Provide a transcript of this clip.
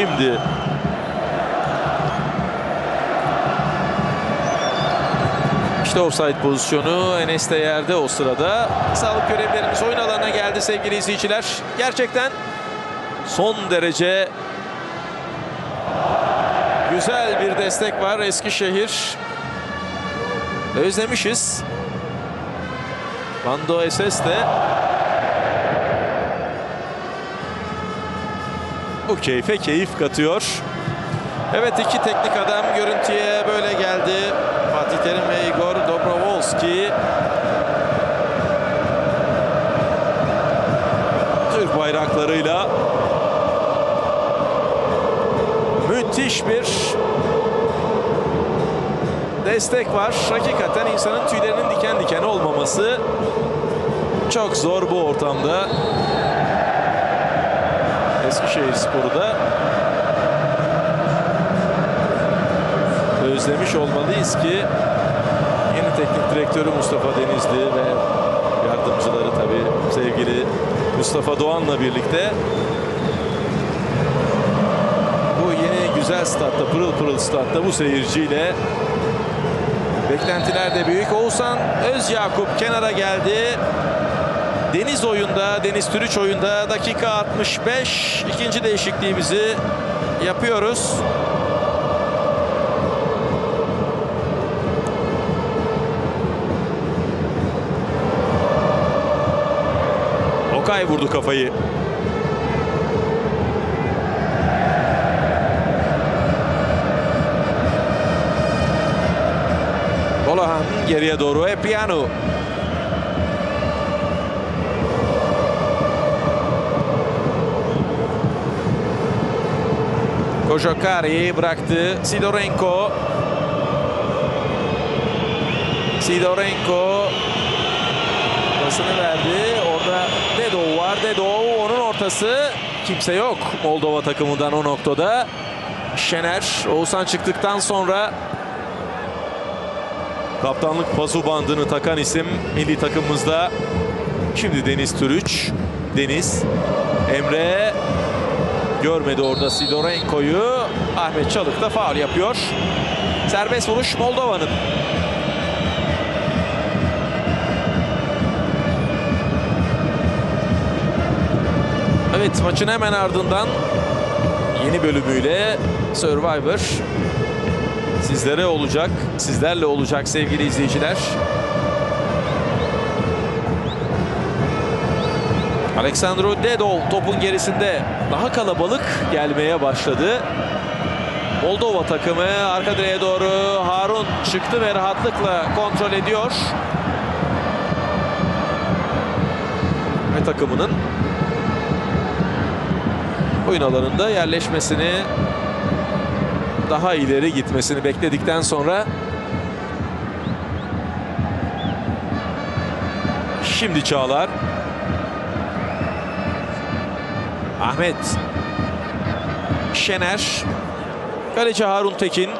şimdi. İşte offside pozisyonu Enes de yerde o sırada. Sağlık görevlerimiz oyun alanına geldi sevgili izleyiciler. Gerçekten son derece güzel bir destek var Eskişehir. Özlemişiz. Mando SS de bu keyfe keyif katıyor. Evet iki teknik adam görüntüye böyle geldi. Fatih Terim ve Igor Dobrovolski. Türk bayraklarıyla müthiş bir destek var. Hakikaten insanın tüylerinin diken diken olmaması çok zor bu ortamda. Eskişehir Sporu da özlemiş olmalıyız ki yeni teknik direktörü Mustafa Denizli ve yardımcıları tabii sevgili Mustafa Doğan'la birlikte bu yeni güzel statta, pırıl pırıl statta bu seyirciyle beklentiler de büyük. Oğuzhan Özyakup kenara geldi. Deniz oyunda, Deniz Türüç oyunda dakika 65. ikinci değişikliğimizi yapıyoruz. Okay vurdu kafayı. Olahan geriye doğru Epiano. Kojokari bıraktı. Sidorenko. Sidorenko pasını verdi. Orada Dedov var. Dedov onun ortası. Kimse yok Moldova takımından o noktada. Şener Oğuzhan çıktıktan sonra kaptanlık pazu bandını takan isim milli takımımızda. Şimdi Deniz Türüç. Deniz. Emre görmedi orada Sidorenko'yu. Ahmet Çalık da faul yapıyor. Serbest vuruş Moldova'nın. Evet maçın hemen ardından yeni bölümüyle Survivor sizlere olacak, sizlerle olacak sevgili izleyiciler. Aleksandro Dedov topun gerisinde daha kalabalık gelmeye başladı. Moldova takımı arka direğe doğru Harun çıktı ve rahatlıkla kontrol ediyor. Ve takımının oyun alanında yerleşmesini daha ileri gitmesini bekledikten sonra şimdi Çağlar Ahmet Şener. Kaleci Harun Tekin